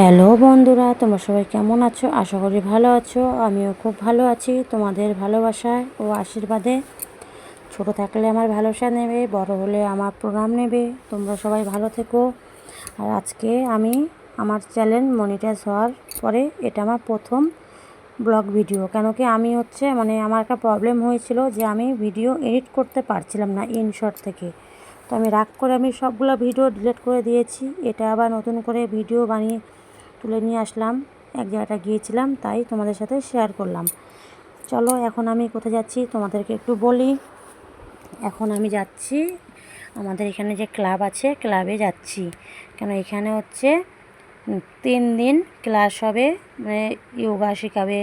Hello বন্ধুরা, তোমরা সবাই কেমন আছো? আশা করি ভালো আছো। আমিও খুব ভালো আছি তোমাদের ভালোবাসায় ও আশীর্বাদে। ছোট থাকলে আমার ভালোবাসা নেবে, বড় হলে আমার প্রণাম নেবে। তোমরা সবাই ভালো থেকো। আর আজকে আমি আমার চ্যানেল মনিটাইজ হওয়ার পরে এটা আমার প্রথম ব্লগ ভিডিও। কেন কি আমি হচ্ছে মানে আমার একটা প্রবলেম হয়েছিল যে আমি ভিডিও এডিট করতে পারছিলাম না ইনশর্ট থেকে। তো আমি রাগ করে আমি সবগুলো ভিডিও ডিলিট করে দিয়েছি। এটা আবার নতুন করে ভিডিও বানিয়ে তুলে নিয়ে আসলাম। এক জায়গাটা গিয়েছিলাম, তাই তোমাদের সাথে শেয়ার করলাম। চলো, এখন আমি কোথায় যাচ্ছি তোমাদেরকে একটু বলি। এখন আমি যাচ্ছি, আমাদের এখানে যে ক্লাব আছে ক্লাবে যাচ্ছি। কেন, এখানে হচ্ছে তিন দিন ক্লাস হবে মানে যোগা শেখাবে,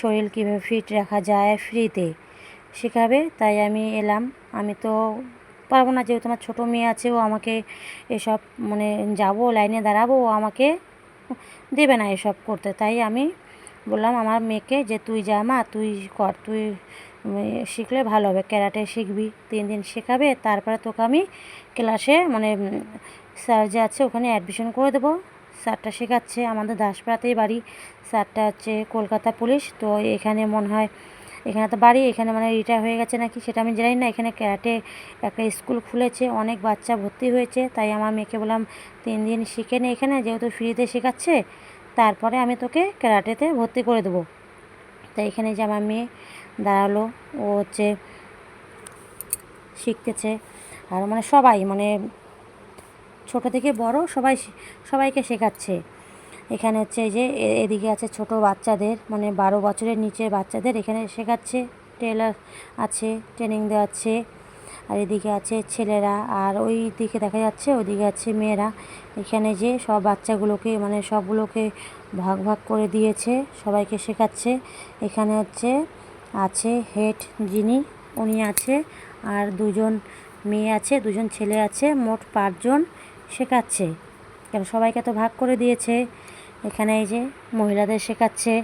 শরীর কীভাবে ফিট রাখা যায় ফ্রিতে শেখাবে, তাই আমি এলাম। আমি তো পারব না, যেহেতু আমার ছোটো মেয়ে আছে, ও আমাকে এসব মানে যাব, লাইনে দাঁড়াবো, ও আমাকে দেবে না এসব করতে। তাই আমি বললাম, আমার মেয়েকে যে তুই যা মা, তুই কর, তুই শিখলে ভালো হবে। ক্যারাটে শিখবি, তিন দিন শেখাবে, তারপরে তোকে আমি ক্লাসে মানে স্যার যে আছে ওখানে অ্যাডমিশন করে দেবো। স্যারটা শেখাচ্ছে আমাদের দাসপাড়াতেই বাড়ি। স্যারটা হচ্ছে কলকাতা পুলিশ। তো এখানে মনে হয় এখানে তো বাড়ি, এখানে মানে রিটায়ার হয়ে গেছে নাকি সেটা আমি জানি না। এখানে ক্যারাটে একটা স্কুল খুলেছে, অনেক বাচ্চা ভর্তি হয়েছে, তাই আমার মেয়েকে বললাম তিন দিন শিখে নে এখানে, যেহেতু ফ্রিতে শেখাচ্ছে, তারপরে আমি তোকে ক্যারাটেতে ভর্তি করে দেবো। তাই এখানে যে আমার মেয়ে দাঁড়াল, ও হচ্ছে শিখতেছে। আর মানে সবাই মানে ছোট থেকে বড় সবাই সবাইকে শেখাচ্ছে। এখানে হচ্ছে এই যে এদিকে আছে ছোট বাচ্চাদের মানে বারো বছরের নিচে বাচ্চাদের। এখানে শেখাচ্ছে, টেলার আছে, ট্রেনিং দেওয়াচ্ছে। আর এদিকে আছে ছেলেরা, আর ওই দিকে দেখা যাচ্ছে, ওইদিকে আছে মেয়েরা। এখানে যে সব বাচ্চাগুলোকে মানে সবগুলোকে ভাগ ভাগ করে দিয়েছে, সবাইকে শেখাচ্ছে। এখানে হচ্ছে আছে হেড যিনি, উনি আছে, আর দুজন মেয়ে আছে, দুজন ছেলে আছে, মোট পাঁচজন শেখাচ্ছে। কেন সবাইকে তো ভাগ করে দিয়েছে? এখানে এই যে মহিলাদের শেখাচ্ছে।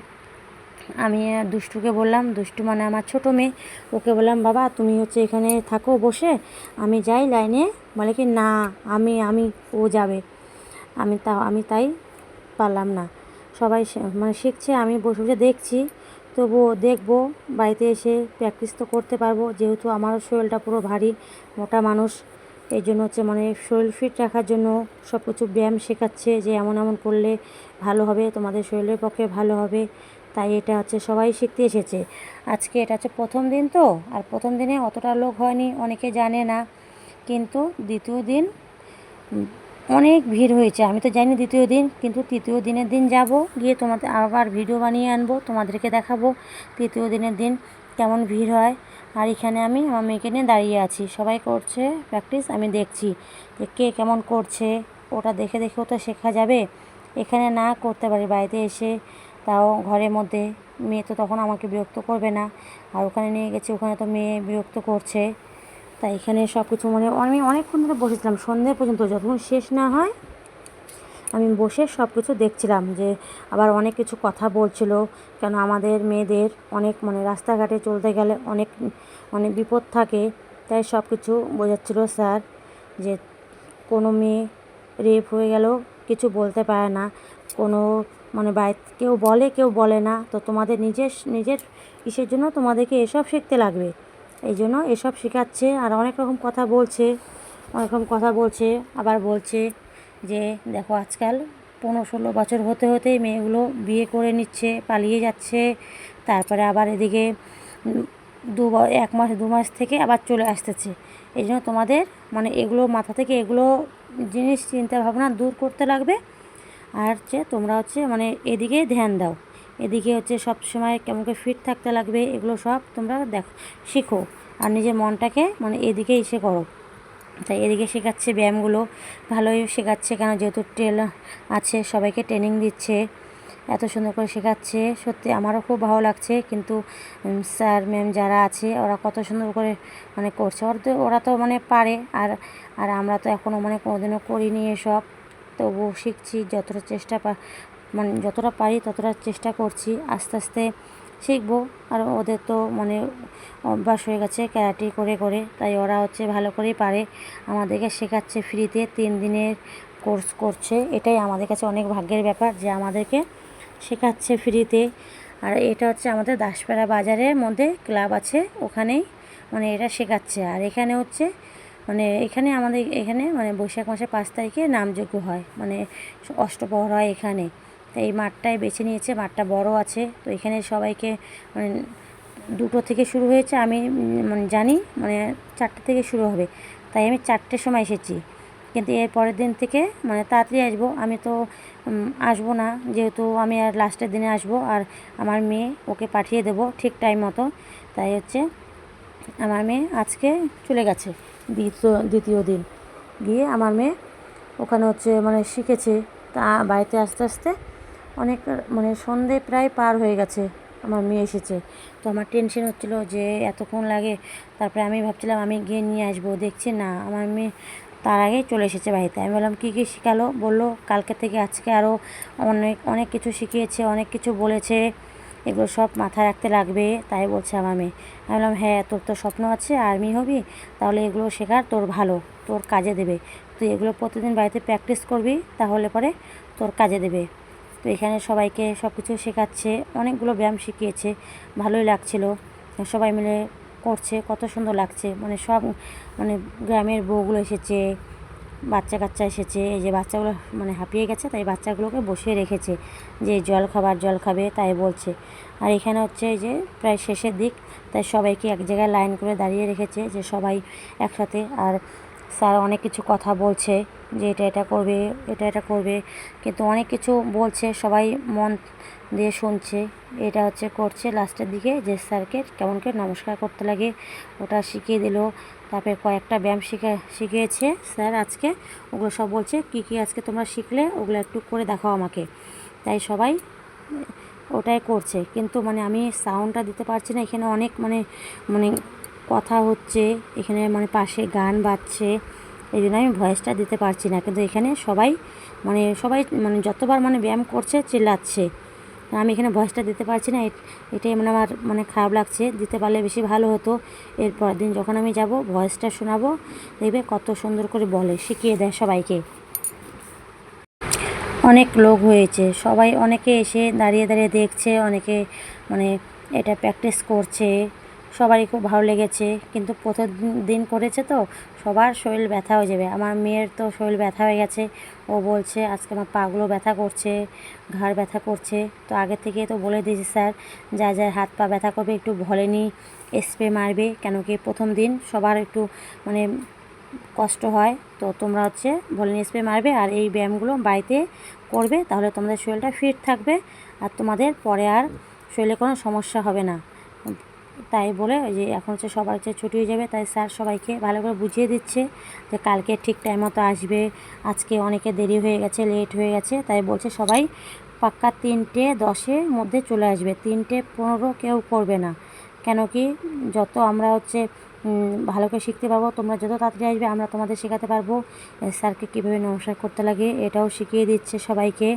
আমি দুষ্টুকে বললাম, দুষ্টু মানে আমার ছোটো মেয়ে। ওকে বললাম, বাবা, তুমি হচ্ছে এখানে থাকো, বসে। আমি যাই লাইনে। বলে কি, না, আমি আমি, ও যাবে। আমি তা, আমি তাই পারলাম না। সবাই মানে শিখছে, আমি বসে বসে দেখছি। তবুও দেখব, বাড়িতে এসে প্র্যাকটিস তো করতে পারব। যেহেতু আমারও শরীরটা পুরো ভারী, মোটা মানুষ। এই জন্য হচ্ছে মানে শরীর ফিট রাখার জন্য সব কিছু ব্যায়াম শেখাচ্ছে যে এমন এমন করলে ভালো হবে, তোমাদের শরীরের পক্ষে ভালো হবে। তাই এটা হচ্ছে সবাই শিখতে এসেছে। আজকে এটা হচ্ছে প্রথম দিন তো, আর প্রথম দিনে অতটা লোক হয়নি, অনেকে জানে না। কিন্তু দ্বিতীয় দিন অনেক ভিড় হয়েছে, আমি তো জানি দ্বিতীয় দিন, কিন্তু তৃতীয় দিনের দিন যাব গিয়ে তোমাদের আবার ভিডিও বানিয়ে আনব, তোমাদেরকে দেখাবো। তৃতীয় দিনের দিন কেমন ভিড় হয়। আর এখানে আমি আমার মেয়েকে নিয়ে দাঁড়িয়ে আছি। সবাই করছে প্র্যাকটিস আমি দেখছি যে কে কেমন করছে। ওটা দেখে দেখেও তো শেখা যাবে। এখানে না করতে পারি, বাড়িতে এসে তাও ঘরের মধ্যে। মেয়ে তো তখন আমাকে বিরক্ত করবে না। আর ওখানে নিয়ে গেছি, ওখানে তো মেয়ে বিরক্ত করছে। তাই এখানে সব কিছু মানে আমি অনেকক্ষণ ধরে বসেছিলাম, সন্ধ্যে পর্যন্ত। যতক্ষণ শেষ না হয় আমি বসে সব কিছু দেখছিলাম যে আবার অনেক কিছু কথা বলছিল, কেন আমাদের মেয়েদের অনেক মানে রাস্তাঘাটে চলতে গেলে অনেক মানে বিপদ থাকে। তাই সব কিছু বোঝাচ্ছিল স্যার যে কোনো মেয়ে রেপ হয়ে গেলেও কিছু বলতে পারে না। কোনো মানে বাড়িতে কেউ বলে কেউ বলে না। তো তোমাদের নিজের নিজের কিসের জন্য তোমাদেরকে এসব শিখতে লাগবে। এই জন্য এসব শেখাচ্ছে আর অনেক রকম কথা বলছে, অনেক রকম কথা বলছে, আবার বলছে যে দেখো আজকাল পনেরো ষোলো বছর হতে হতেই মেয়েগুলো বিয়ে করে নিচ্ছে, পালিয়ে যাচ্ছে, তারপরে আবার এদিকে দু এক মাস, দু মাস থেকে আবার চলে আসতেছে। এই জন্য তোমাদের মানে এগুলো মাথা থেকে এগুলো জিনিস চিন্তা ভাবনা দূর করতে লাগবে। আর হচ্ছে তোমরা হচ্ছে মানে এদিকে ধ্যান দাও। এদিকে হচ্ছে সব সময় কেমন করে ফিট থাকতে লাগবে, এগুলো সব তোমরা দেখ, শিখো। আর নিজের মনটাকে মানে এদিকে এসে করো। তাই এদিকে শেখাচ্ছে ব্যায়ামগুলো। ভালোই শেখাচ্ছে কেন যেহেতু ট্রেল আছে, সবাইকে ট্রেনিং দিচ্ছে, এত সুন্দর করে শেখাচ্ছে। সত্যি আমারও খুব ভালো লাগছে, কিন্তু স্যার ম্যাম যারা আছে, ওরা কত সুন্দর করে মানে করছে। ওরা তো ওরা তো মানে পারে, আর আর আমরা তো এখনও মানে কোনোদিনও করিনি এসব। তবুও শিখছি, যতটা চেষ্টা মানে যতটা পারি ততটা চেষ্টা করছি। আস্তে আস্তে শিখব। আর ওদের তো মানে অভ্যাস হয়ে গেছে ক্যারাটি করে করে। তাই ওরা হচ্ছে ভালো করেই পারে। আমাদেরকে শেখাচ্ছে ফ্রিতে, তিন দিনের কোর্স করছে। এটাই আমাদের কাছে অনেক ভাগ্যের ব্যাপার যে আমাদেরকে শেখাচ্ছে ফ্রিতে। আর এটা হচ্ছে আমাদের দাসপাড়া বাজারের মধ্যে ক্লাব আছে, ওখানেই মানে এটা শেখাচ্ছে। আর এখানে হচ্ছে মানে এখানে আমাদের, এখানে মানে বৈশাখ মাসের পাঁচ তারিখে নামযজ্ঞ হয়। মানে অষ্টপ্রহর হয় এখানে। তো এই মাঠটাই বেছে নিয়েছে, মাঠটা বড় আছে। তো এখানে সবাইকে মানে দুটো থেকে শুরু হয়েছে, আমি মানে জানি মানে চারটে থেকে শুরু হবে। তাই আমি চারটের সময় এসেছি। কিন্তু এর পরের দিন থেকে মানে তাড়াতাড়ি আসব। আমি তো আসব না। যেহেতু আমি আর লাস্টের দিনে আসব, আর আমার মেয়ে ওকে পাঠিয়ে দেবো ঠিক টাইম মতো। তাই হচ্ছে, আমার মেয়ে আজকে চলে গেছে দ্বিতীয় দ্বিতীয় দিন। গিয়ে আমার মেয়ে ওখানে হচ্ছে মানে শিখেছে। তা, বাড়িতে আস্তে আস্তে অনেক মানে সন্ধে প্রায় পার হয়ে গেছে, আমার মেয়ে এসেছে। তো আমার টেনশন হচ্ছিল যে এতক্ষণ লাগে, তারপরে আমি ভাবছিলাম আমি গিয়ে নিয়ে আসব, দেখছি না, আমার মেয়ে তার আগেই চলে এসেছে বাড়িতে। আমি বললাম, কী কী শেখালো? বলল, কালকে থেকে আজকে আরও অনেক অনেক কিছু শিখিয়েছে, অনেক কিছু বলেছে, এগুলো সব মাথায় রাখতে লাগবে। তাই বলছে আমার মেয়ে। আমি বললাম হ্যাঁ তোর তো স্বপ্ন আছে, আর্মি হবি, তাহলে এগুলো শেখার, তোর ভালো, তোর কাজে দেবে। তুই এগুলো প্রতিদিন বাড়িতে প্র্যাকটিস করবি, তাহলে পরে তোর কাজে দেবে। তো এখানে সবাইকে সব কিছু শেখাচ্ছে, অনেকগুলো ব্যায়াম শিখিয়েছে, ভালোই লাগছিল। সবাই মিলে করছে, কত সুন্দর লাগছে। মানে সব মানে গ্রামের বউগুলো এসেছে বাচ্চা কাচ্চা এসেছে, এই যে বাচ্চাগুলো মানে হাঁপিয়ে গেছে, তাই বাচ্চাগুলোকে বসিয়ে রেখেছে যে জল খাবার, জল খাবে, তাই বলছে। আর এখানে হচ্ছে যে প্রায় শেষের দিক, তাই সবাইকে এক জায়গায় লাইন করে দাঁড়িয়ে রেখেছে যে সবাই একসাথে। আর স্যার অনেক কিছু কথা বলছে যে এটা এটা করবে, এটা এটা করবে। কিন্তু অনেক কিছু বলছে, সবাই মন দিয়ে শুনছে। এটা হচ্ছে করছে লাস্টের দিকে যে স্যারকে কেমন করে নমস্কার করতে লাগে, ওটা শিখিয়ে দিল। তারপরে কয়েকটা ব্যায়াম শিখে, শিখিয়েছে স্যার আজকে। ওগুলো সব বলছে, কী কী আজকে তোমরা শিখলে ওগুলো একটু করে দেখাও আমাকে। তাই সবাই ওটাই করছে। কিন্তু মানে আমি সাউন্ডটা দিতে পারছি না, এখানে অনেক মানে মানে কথা হচ্ছে, এখানে মানে পাশে গান বাজছে, এই জন্য আমি ভয়েসটা দিতে পারছি না। কিন্তু এখানে সবাই মানে সবাই মানে যতবার মানে ব্যায়াম করছে, চিল্লাচ্ছে। আমি এখানে ভয়েসটা দিতে পারছি না। এট- এটাই মানে আমার মানে খারাপ লাগছে। দিতে পারলে বেশি ভালো হতো। এরপর দিন যখন আমি যাব ভয়েসটা শোনাবো, দেখবে কত সুন্দর করে বলে, শিখিয়ে দেয় সবাইকে। অনেক লোক হয়েছে। সবাই অনেকে এসে দাঁড়িয়ে দাঁড়িয়ে দেখছে, অনেকে মানে এটা প্র্যাকটিস করছে। সবারই খুব ভালো লেগেছে, কিন্তু প্রথম দিন করেছে তো, সবার শরীর ব্যথা হয়ে যাবে। আমার মেয়ের তো শরীর ব্যথা হয়ে গেছে, ও বলছে আজকে আমার পাগুলো ব্যথা করছে, ঘাড় ব্যথা করছে, তো আগে থেকে তো বলে দিয়েছি স্যার, যা যা হাত পা ব্যথা করবে একটু ভলেনি স্প্রে মারবে, কেন কি প্রথম দিন সবার একটু মানে কষ্ট হয়, তো তোমরা হচ্ছে ভলিনি স্প্রে মারবে আর এই ব্যায়ামগুলো বাড়িতে করবে, তাহলে তোমাদের শরীরটা ফিট থাকবে আর তোমাদের পরে আর শরীরে কোনো সমস্যা হবে না। তাই বলে যে এখন হচ্ছে সবার হচ্ছে ছুটি হয়ে যাবে, তাই স্যার সবাইকে ভালো করে বুঝিয়ে দিচ্ছে যে কালকে ঠিক টাইম মতো আসবে। আজকে অনেকে দেরি হয়ে গেছে লেট হয়ে গেছে, তাই বলছে সবাই পাক্কা তিনটে দশের মধ্যে চলে আসবে। তিনটে পনেরো কেউ করবে না। কেন কি যত আমরা হচ্ছে ভালো করে শিখতে পারব, তোমরা যত তাড়াতাড়ি আসবে আমরা তোমাদের শেখাতে পারব। স্যারকে কীভাবে নমস্কার করতে লাগে এটাও শিখিয়ে দিচ্ছে সবাইকে।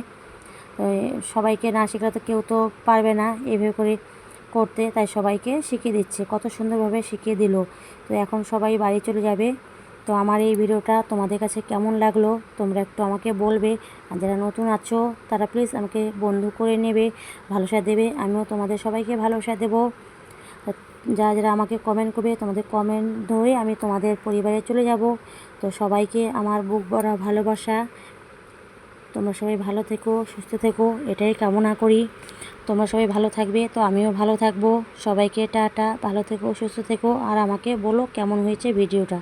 সবাইকে না শেখালে তো কেউ তো পারবে না। এভাবে করে করতে তাই সবাইকে শিখিয়ে দিচ্ছে, কত সুন্দরভাবে শিখিয়ে দিল। তো এখন সবাই বাড়ি চলে যাবে। তো আমার এই ভিডিওটা তোমাদের কাছে কেমন লাগল তোমরা একটু আমাকে বলবে। আর যারা নতুন আছো, তারা প্লিজ আমাকে বন্ধু করে নেবে, ভালোবাসা দেবে। আমিও তোমাদের সবাইকে ভালোবাসা দেবো। যারা যারা আমাকে কমেন্ট করবে, তোমাদের কমেন্ট ধরে আমি তোমাদের পরিবারে চলে যাব। তো সবাইকে আমার বুক ভরা ভালোবাসা। তোমরা সবাই ভালো থেকো, সুস্থ থেকো, এটাই কামনা করি। তোমরা সবাই ভালো থাকবে, তো আমিও ভালো থাকব। সবাইকে টাটা, ভালো থেকো, সুস্থ থেকো। আর আমাকে বলো কেমন হয়েছে ভিডিওটা।